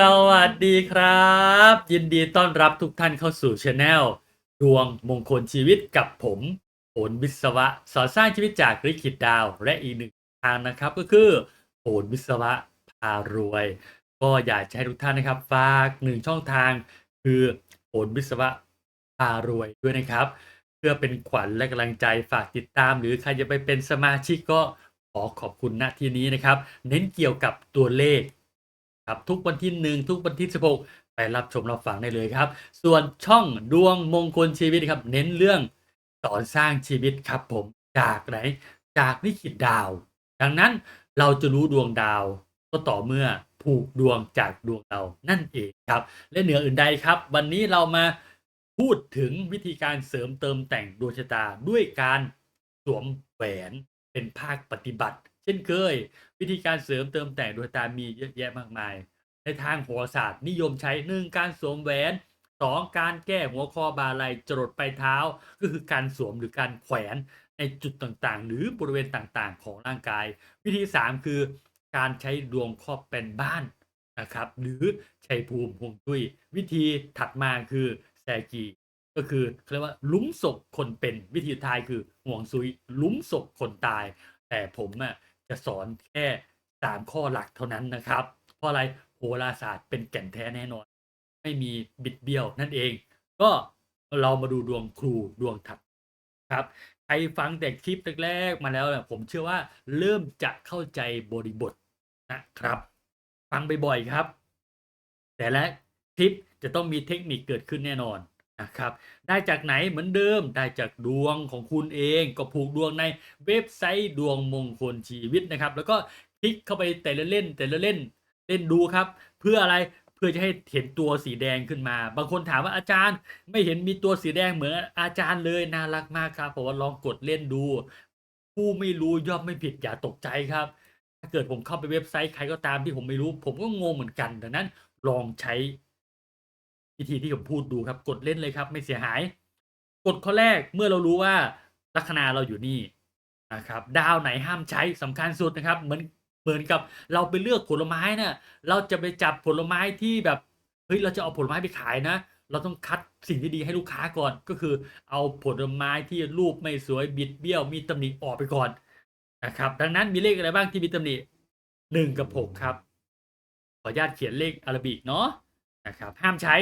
สวัสดีครับ ยินดีต้อนรับทุกท่านเข้าสู่ช anel ดวงมงคลชีวิตกับผมโอนวิศวะ สอนสร้างชีวิตจากลิขิตดาว และอีกหนึ่งทางนะครับก็คือโอนวิศวะพารวย ก็อยากจะให้ทุกท่านนะครับฝากหนึ่งช่องทางคือโอนวิศวะพารวยด้วยนะครับ เพื่อเป็นขวัญและกำลังใจฝากติดตาม หรือใครจะไปเป็นสมาชิกก็ขอขอบคุณณที่นี้นะครับ เน้นเกี่ยวกับตัวเลข ครับทุกวันที่หนึ่งทุกวันที่ 16 ไปรับชมรับฟังได้เลยครับ ส่วนช่องดวงมงคลชีวิตครับเน้นเรื่องสอนสร้างชีวิตครับผมจากไหนจากลิขิตดาว ดังนั้นเราจะรู้ดวงดาวก็ต่อเมื่อผูกดวงจากดวงเรานั่นเองครับ และเหนืออื่นใดครับ วันนี้เรามาพูดถึงวิธีการเสริมเติมแต่งดวงชะตาด้วยการสวมแหวนเป็นภาคปฏิบัติ ช่นเคย วิธีการเสริมเติมแต่งดวงตามีเยอะแยะมากมาย ในทางโหราศาสตร์นิยมใช้หนึ่งการสวมแหวนสองการแก้หัวข้อบาไหลจรดปลายเท้า ก็คือการสวมหรือการแขวนในจุดต่างๆ หรือบริเวณต่างๆ ของร่างกาย วิธีสามคือการใช้ดวงครอบเป็นบ้านนะครับ หรือชัยภูมิฮวงจุ้ยวิธีถัดมาคือแซกีก็คือเรียกว่าลุ้มศพคนเป็นวิธีท้ายคือห่วงซุยลุ้มศพคนตาย แต่ผมอะ จะสอนแค่สามข้อหลักเท่านั้นนะครับ เพราะอะไรโหราศาสตร์เป็นแก่นแท้แน่นอน ไม่มีบิดเบี้ยวนั่นเอง ก็เรามาดูดวงครูดวงถัดครับใครฟังแต่คลิปแรกๆมาแล้วเนี่ยผมเชื่อว่าเริ่มจะเข้าใจบริบทนะครับ ฟังบ่อยๆครับ แต่ละคลิปจะต้องมีเทคนิคเกิดขึ้นแน่นอน นะครับได้จากไหนเหมือนเดิมได้จากดวงของคุณเองก็ผูกดวงในเว็บไซต์ดวงมงคลชีวิตนะครับ แล้วก็คลิกเข้าไปแต่ละเล่นแต่ละเล่นเล่นดูครับ เพื่ออะไรเพื่อจะให้เห็นตัวสีแดงขึ้นมา บางคนถามว่าอาจารย์ ไม่เห็นมีตัวสีแดงเหมือนอาจารย์เลยน่ารักมากครับผมว่าลองกดเล่นดู ผู้ไม่รู้ย่อมไม่ผิดอย่าตกใจครับ ถ้าเกิดผมเข้าไปเว็บไซต์ใครก็ตามที่ผมไม่รู้ ผมก็งงเหมือนกันดังนั้นลองใช้ วิธีที่ผมพูดดูครับ กดเล่นเลยครับ ไม่เสียหาย กดข้อแรกเมื่อเรารู้ว่าลัคนาเราอยู่นี่นะครับดาวไหนห้ามใช้สำคัญสุดนะครับ เหมือนเหมือนกับเราไปเลือกผลไม้นะ่ะเราจะไปจับผลไม้ที่แบบเฮ้ยเราจะเอาผลไม้ไปขายนะ เราต้องคัดสิ่งที่ดีให้ลูกค้าก่อน ก็คือเอาผลไม้ที่รูปไม่สวยบิดเบี้ยว มีตำหนิออกไปก่อนนะครับ ดังนั้นมีเลขอะไรบ้างที่มีตำหนิหนึ่งกับหกครับขออนุญาตเขียนเลขอารบิกเนาะนะครับห้ามใช้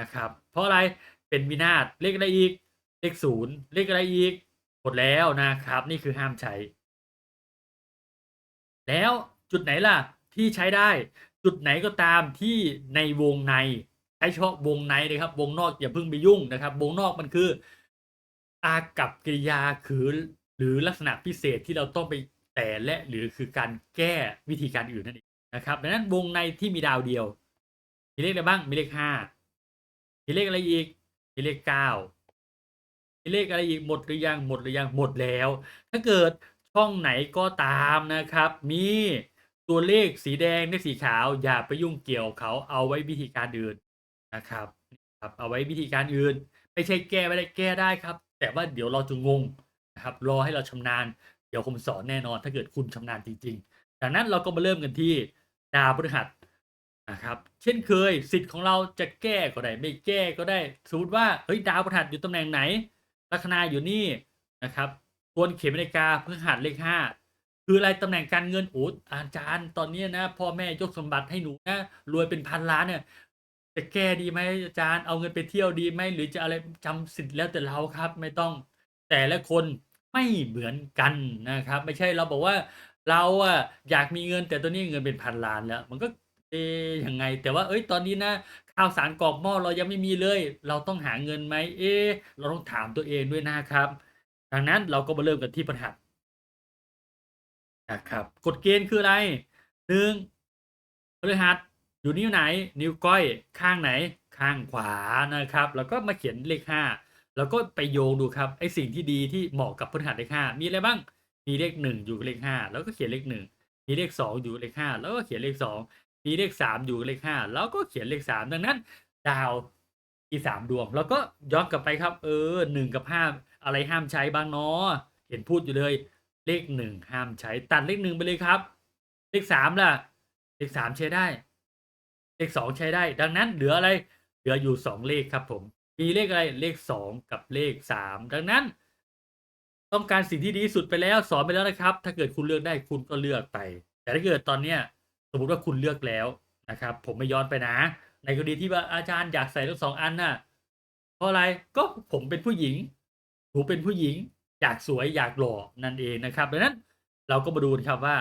นะครับ เพราะอะไรเป็นวินาศเลขอะไรอีก เลขศูนย์เลขอะไรอีกหมดแล้วนะครับ นี่คือห้ามใช้ แล้วจุดไหนล่ะที่ใช้ได้ จุดไหนก็ตามที่ในวงในใช้เฉพาะวงในเลยครับ วงนอกอย่าเพิ่งไปยุ่งนะครับ วงนอกมันคือ อากับกิริยาคือหรือลักษณะพิเศษที่เราต้องไปแต่และหรือคือการแก้วิธีการอื่นนั่นเองนะครับดังนั้นวงในที่มีดาวเดียว มีเลขอะไรบ้างมีเลขห้า มีเลขอะไรอีกมีเลขเก้ามีเลขอะไรอีกหมดหรือยังหมดหรือยังหมดแล้ว ถ้าเกิดช่องไหนก็ตามนะครับ มีตัวเลขสีแดงเลขสีขาวอย่าไปยุ่งเกี่ยวเขาเอาไว้วิธีการอื่นนะครับครับเอาไว้วิธีการอื่น ไม่ใช่แก้ไม่ได้แก้ได้ครับ แต่ว่าเดี๋ยวเราจะงงนะครับรอให้เราชำนาญ เดี๋ยวผมสอนแน่นอนถ้าเกิดคุณชำนาญจริงๆดังนั้นเราก็มาเริ่มกันที่ดาวพฤหัส นะครับเช่นเคยสิทธิ์ของเราจะแก้ก็ได้ไม่แก้ก็ได้สมมติว่าเฮ้ยดาวพฤหัสอยู่ตำแหน่งไหน ลัคนาอยู่นี่นะครับควรเขียนนาฬิกาพฤหัสเลขห้าคืออะไรตำแหน่งการเงินโอ้อาจารย์ตอนนี้นะพ่อแม่ยกสมบัติให้หนูนะรวยเป็นพันล้านเนี่ยจะแก้ดีไหมอาจารย์เอาเงินไปเที่ยวดีไหมหรือจะอะไรจำสิทธิ์แล้วแต่เราครับ ไม่ต้องแต่ละคนไม่เหมือนกันนะครับ ไม่ใช่เราบอกว่าเราอะอยากมีเงินแต่ตอนนี้เงินเป็นพันล้านแล้ว มันก็ เอ๊ะยังไง แต่ว่าเฮ้ย ตอนนี้นะ ข้าวสารกรอกหม้อเรายังไม่มีเลย เราต้องหาเงินไหม เอ๊ะ เราต้องถามตัวเองด้วยนะครับ ดังนั้นเราก็มาเริ่มกันที่พฤหัสนะครับ กฎเกณฑ์คืออะไร1พฤหัสอยู่นิ้วไหน นิ้วก้อย ข้างไหน ข้างขวานะครับ แล้วก็มาเขียนเลข5แล้วก็ไปโยงดูครับ ไอสิ่งที่ดีที่เหมาะกับพฤหัสเลข5มีอะไรบ้าง มีเลข1อยู่เลข5แล้วก็เขียนเลข1มีเลข2องอยู่เลข5แล้วก็เขียนเลข2 มีเลข3อยู่เลข5แล้วก็เขียนเลข3ดังนั้น ดาวมี3ดวง แล้วก็ย้อนกลับไปครับ เออ1กับ5อะไรห้ามใช้บ้างเนาะเห็นพูดอยู่เลย เลข1ห้ามใช้ตัดเลข1ไปเลยครับ เลข3ล่ะ เลข3ใช้ได้ เลขสองใช้ได้ ดังนั้นเหลืออะไร เหลืออยู่สองเลขครับ ผม มีเลขอะไรเลขสองกับเลขสามดังนั้น ต้องการสิ่งที่ดีสุดไปแล้วสอนไปแล้วนะครับ ถ้าเกิดคุณเลือกได้คุณก็เลือกไป แต่ถ้าเกิดตอนเนี้ย มมติว่าคุณเลือกแล้วนะครับ ผมไม่ย้อนไปนะ ในกรณีที่ว่าอาจารย์อยากใส่ทั้งสองอันน่ะ เพราะอะไรก็ผมเป็นผู้หญิงหนูเป็นผู้หญิง อยากสวยอยากหล่อนั่นเองนะครับดังนั้นเราก็มาดูนะครับว่า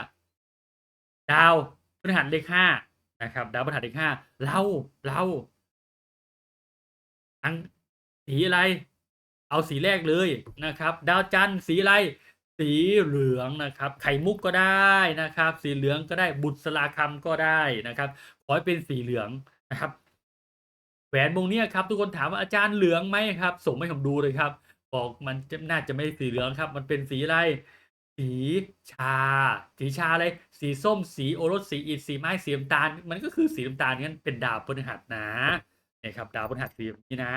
ดาวพฤหัสเลขห้านะครับ ดาวพฤหัสเลขห้าเราเราทั้งสีอะไร เอาสีแรกเลยนะครับ ดาวจันทร์สีอะไร สีเหลืองนะครับ ไข่มุกก็ได้นะครับ สีเหลืองก็ได้บุตรสลาคำก็ได้นะครับ ขอให้เป็นสีเหลืองนะครับ แหวนวงนี้ครับ ทุกคนถามว่าอาจารย์เหลืองไหมครับ ส่งให้ผมดูเลยครับ บอกมันน่าจะไม่สีเหลืองครับ มันเป็นสีอะไร สีชา สีชาอะไร สีส้ม สีโอรส สีอิฐ สีไม้ สีน้ำตาล มันก็คือสีน้ำตาลงั้นเป็นดาวพฤหัสนะนี่ครับดาวพฤหัสสีนี้นะ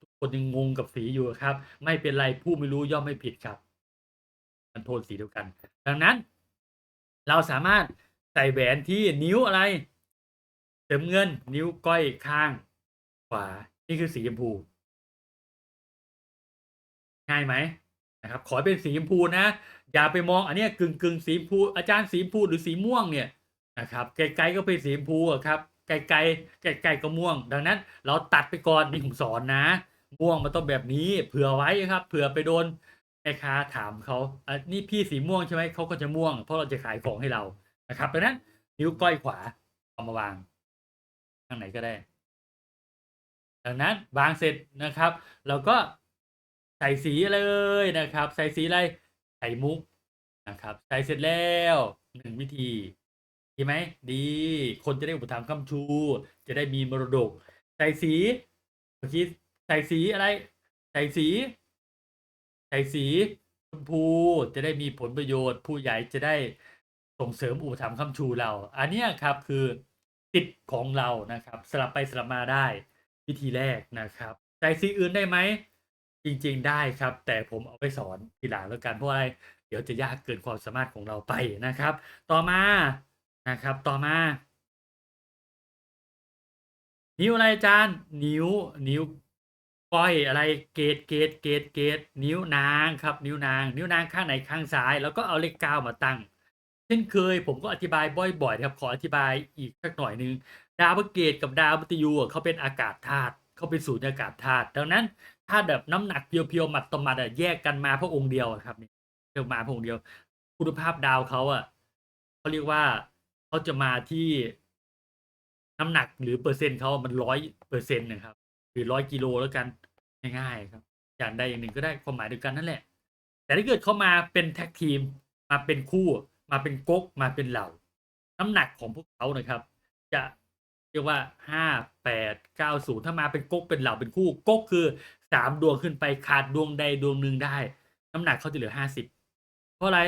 ทุกคนยังงงกับสีอยู่ครับ ไม่เป็นไรผู้ไม่รู้ย่อมไม่ผิดครับ มันโทนสีเดียวกัน ดังนั้น เราสามารถใส่แหวนที่นิ้วอะไรเสริมเงินนิ้วก้อยข้างขวา นี่คือสีชมพู ง่ายไหมนะครับ ขอเป็นสีชมพูนะ อย่าไปมองอันเนี้ยกึ่งกึ่งสีชมพู อาจารย์สีชมพูหรือสีม่วงเนี่ยนะครับ ไกลๆก็เป็นสีชมพูครับ ไกลๆไกลๆก็ม่วง ดังนั้น เราตัดไปก่อนนี่ผมสอนนะ ม่วงมันต้องแบบนี้ เผื่อไว้ครับ เผื่อไปโดน แม่ค้าถามเขาอะนี่พี่สีม่วงใช่ไหมเขาก็จะม่วง เพราะเราจะขายของให้เรานะครับดังนั้นนิ้วก้อยขวาเอามาวางข้างไหนก็ได้ดังนั้นวางเสร็จนะครับ เราก็ใส่สีเลยนะครับ ใส่สีอะไรไข่มุกนะครับ ใส่เสร็จแล้วหนึ่งวิธีดีไหมดี คนจะได้อุปถัมภ์คำชู จะได้มีมรดก ใส่สีเมื่อกี้ใส่สีอะไร ใส่สี ใส่สีชมพูจะได้มีผลประโยชน์ ผู้ใหญ่จะได้ส่งเสริมอุปถัมภ์คำชูเรา อันนี้ครับคือสิทธิ์ของเรานะครับ สลับไปสลับมาได้วิธีแรกนะครับใส่สีอื่นได้ไหม จริงๆได้ครับ แต่ผมเอาไปสอนทีหลังแล้วกันเพราะอะไร เดี๋ยวจะยากเกินความสามารถของเราไปนะครับ ต่อมานะครับ ต่อมา นิ้วอะไรอาจารย์ นิ้วนิ้ว ก้อยอะไรเกตเกตเกตเกตนิ้วนางครับ นิ้วนาง นิ้วนางข้างไหนข้างซ้าย แล้วก็เอาเลขเก้ามาตั้ง เช่นเคยผมก็อธิบายบ่อยๆครับขออธิบายอีกสักหน่อยหนึ่งดาวเกตกับดาวมฤตยูเขาเป็นอากาศธาตุเขาเป็นสูญญากาศธาตุดังนั้นธาตุแบบน้ำหนักเพียวๆหมัดต่อหมัดอะแยกกันมาพระองค์เดียวครับนี่เรียมาพระองค์เดียว คุณภาพดาวเขาอะเขาเรียกว่าเขาจะมาที่น้ำหนักหรือเปอร์เซ็นต์เขามันร้อยเปอร์เซ็นต์นะครับ รือร้อยกิโลแล้วกันง่ายๆครับ อย่างใดอย่างหนึ่งก็ได้ความหมายเดียวกันนั่นแหละ แต่ถ้าเกิดเขามาเป็นแท็กทีม มาเป็นคู่มาเป็นก๊กมาเป็นเหล่า น้ำหนักของพวกเขานะครับ จะเรียกว่าห้าแปดเก้าศูนย์ถ้ามาเป็นก๊กเป็นเหล่าเป็นคู่ก๊กคือสามดวงขึ้นไปขาดดวงใดดวงหนึ่งได้ น้ำหนักเขาจะเหลือห้าสิบเพราะอะไร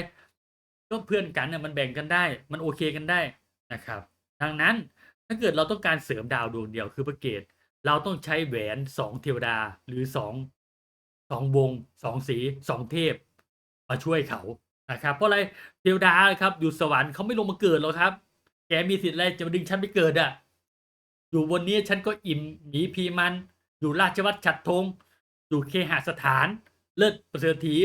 ก็เพื่อนกันเนี่ยมันแบ่งกันได้ มันโอเคกันได้นะครับ ดังนั้นถ้าเกิดเราต้องการเสริมดาวดวงเดียวคือพระเกต เราต้องใช้แหวนสองเทวดาหรือสองสองวงสองสีสองเทพ มาช่วยเขานะครับ เพราะอะไรเทวดาครับ อยู่สวรรค์เขาไม่ลงมาเกิดหรอกครับ แกมีสิทธิ์อะไรจะมาดึงฉันไปเกิดอะอยู่บนนี้ฉันก็อิ่มหมีพีมัน อยู่ราชวัตรฉัดธงอยู่เคหสถาน เลิศประเสริฐี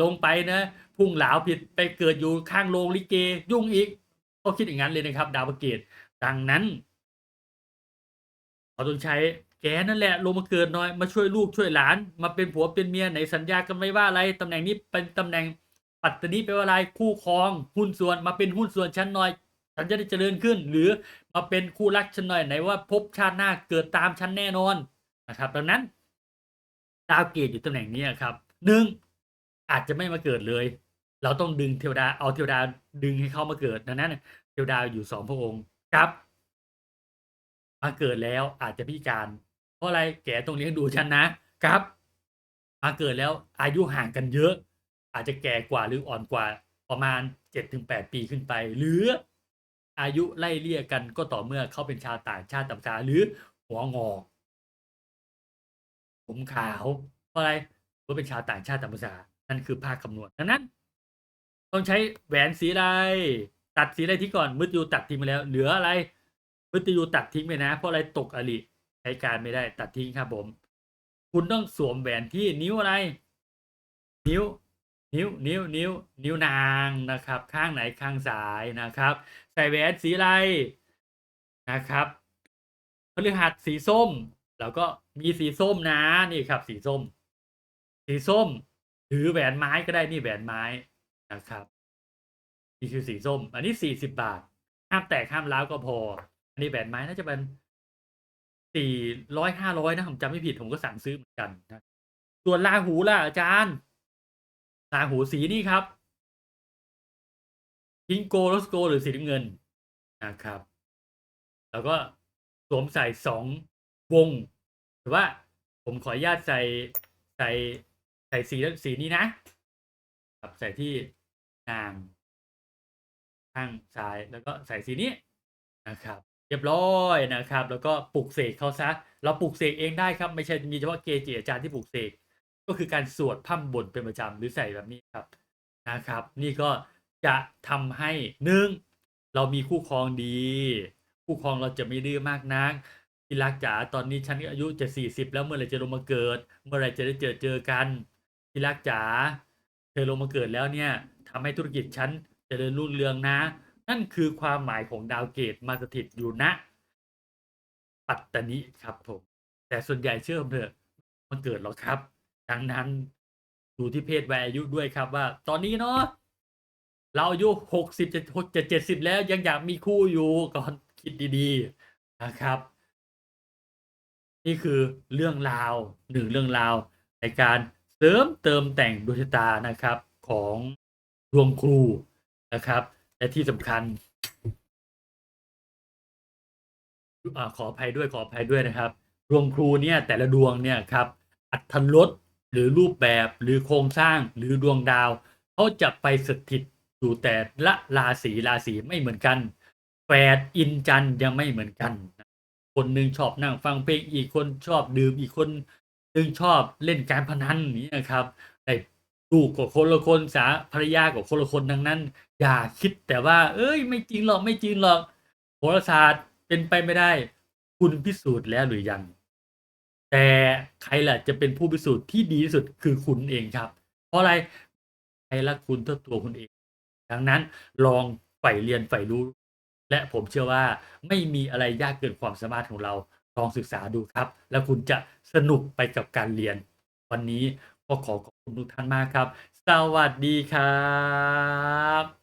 ลงไปนะ พุ่งเหลาผิดไปเกิดอยู่ข้างโรงลิเก ยุ่งอีก ก็คิดอย่างนั้นเลยนะครับ ดาวประเกตดังนั้น เขาต้องใช้แกนั่นแหละ ลงมาเกิดหน่อยมาช่วยลูกช่วยหลาน มาเป็นผัวเป็นเมียไหนสัญญากันไว้ว่าอะไรตำแหน่งนี้เป็นตำแหน่งปัตตานีแปลว่าอะไรคู่ครอง หุ้นส่วนมาเป็นหุ้นส่วนฉันหน่อยฉันจะได้เจริญขึ้น หรือมาเป็นคู่รักฉันหน่อยไหนว่าพบชาติหน้าเกิดตามฉันแน่นอนนะครับ ดังนั้นดาวเกตอยู่ตำแหน่งนี้ครับหนึ่งอาจจะไม่มาเกิดเลย เราต้องดึงเทวดาเอาเทวดาดึงให้เขามาเกิดดังนั้นเทวดาอยู่สองพระองค์ครับ มาเกิดแล้วอาจจะพิการ เพราะอะไรแกต้องเลี้ยงดูฉันนะครับ มาเกิดแล้วอายุห่างกันเยอะ อาจจะแก่กว่าหรืออ่อนกว่าประมาณเจ็ดถึงแปดปีขึ้นไป หรืออายุไล่เลี่ยกันก็ต่อเมื่อเขาเป็นชาวต่างชาติต่างชาหรือหัวงอกผมขาวเพราะอะไรเพราะเป็นชาวต่างชาติต่างภาษา นั่นคือภาคคำนวณดังนั้น ต้องใช้แหวนสีอะไร ตัดสีอะไรที่ก่อนมืดอยู่ตัดทิ้งไปแล้ว เหลืออะไร มฤตยูตัดทิ้งไปนะ เพราะอะไรตกอริใช้การไม่ได้ตัดทิ้งครับผม คุณต้องสวมแหวนที่นิ้วอะไร นิ้ว นิ้ว นิ้ว นิ้ว นิ้วนางนะครับ ข้างไหนข้างซ้ายนะครับ ใส่แหวนสีอะไรนะครับพฤหัสสีส้ม แล้วก็มีสีส้มนะนี่ครับ สีส้ม สีส้มถือแหวนไม้ก็ได้นี่แหวนไม้นะครับนี่คือสีส้ม อันนี้สี่สิบบาทห้ามแตกห้ามร้าวก็พอ อันนี้แหวนไม้น่าจะเป็นสี่ร้อยห้าร้อยนะผมจำไม่ผิดผมก็สั่งซื้อเหมือนกันนะส่วนลาหูล่ะอาจารย์ลาหูสีนี่ครับพิงโกโรสโก หรือสีน้ำเงินนะครับ แล้วก็สวมใส่สองวงหรือว่าผมขออนุญาตใส่ใส่ใส่สีสีนี้นะครับใส่ที่นางข้างซ้ายแล้วก็ใส่สีนี้นะครับ รียบร้อยนะครับ แล้วก็ปลุกเสกเขาซะ เราปลุกเสกเองได้ครับ ไม่ใช่มีเฉพาะเกจิอาจารย์ที่ปลุกเสก ก็คือการสวดพร่ำบ่นเป็นประจำหรือใส่แบบนี้ครับนะครับ นี่ก็จะทำให้หนึ่งเรามีคู่ครองดี คู่ครองเราจะไม่ดื้อมากนักที่รักจ๋าตอนนี้ฉันอายุจะสี่สิบแล้วเมื่อไรจะลงมาเกิด เมื่อไรจะได้เจอเจอกันที่รักจ๋าเธอลงมาเกิดแล้วเนี่ยทำให้ธุรกิจฉันจเจริญรุ่งเรืองนะ นั่นคือความหมายของดาวเกตมาสถิตอยู่ณปัตตานีครับผม แต่ส่วนใหญ่เชื่อมเถอะมันเกิดหรอครับ ดังนั้นดูที่เพศวัยอายุด้วยครับว่า ตอนนี้เนาะเราอายุหกสิบจะหกจะเจ็ดสิบแล้วยังอยากมีคู่อยู่ก่อนคิดดีๆนะครับ นี่คือเรื่องราวหนึ่งเรื่องราวในการเสริมเติมแต่งดวงชะตานะครับของดวงครูนะครับ และที่สำคัญอาขออภัยด้วยขออภัยด้วยนะครับ ดวงครูเนี่ยแต่ละดวงเนี่ยครับ อัตรสหรือรูปแบบหรือโครงสร้างหรือดวงดาวเขาจะไปสถิตอยู่แต่ละราศีราศีไม่เหมือนกันแฝดอินจันยังไม่เหมือนกัน คนหนึ่งชอบนั่งฟังเพลงอีกคนชอบดื่มอีกคนหนึ่งชอบเล่นการพนันนี้นะครับ ลูกกับคนละคนสาภรรยากับคนละคนดังนั้น อย่าคิดแต่ว่า เอ้ย ไม่จริงหรอกไม่จริงหรอกโหราศาสตร์เป็นไปไม่ได้ คุณพิสูจน์แล้วหรือยัง แต่ใครล่ะจะเป็นผู้พิสูจน์ที่ดีที่สุดคือคุณเองครับ เพราะอะไรใครรักคุณเท่าตัวคุณเอง ดังนั้นลองใฝ่เรียนใฝ่รู้ และผมเชื่อว่าไม่มีอะไรยากเกินความสามารถของเราลองศึกษาดูครับ แล้วคุณจะสนุกไปกับการเรียน วันนี้ ก็ขอขอบคุณทุกท่านมากครับ สวัสดีครับ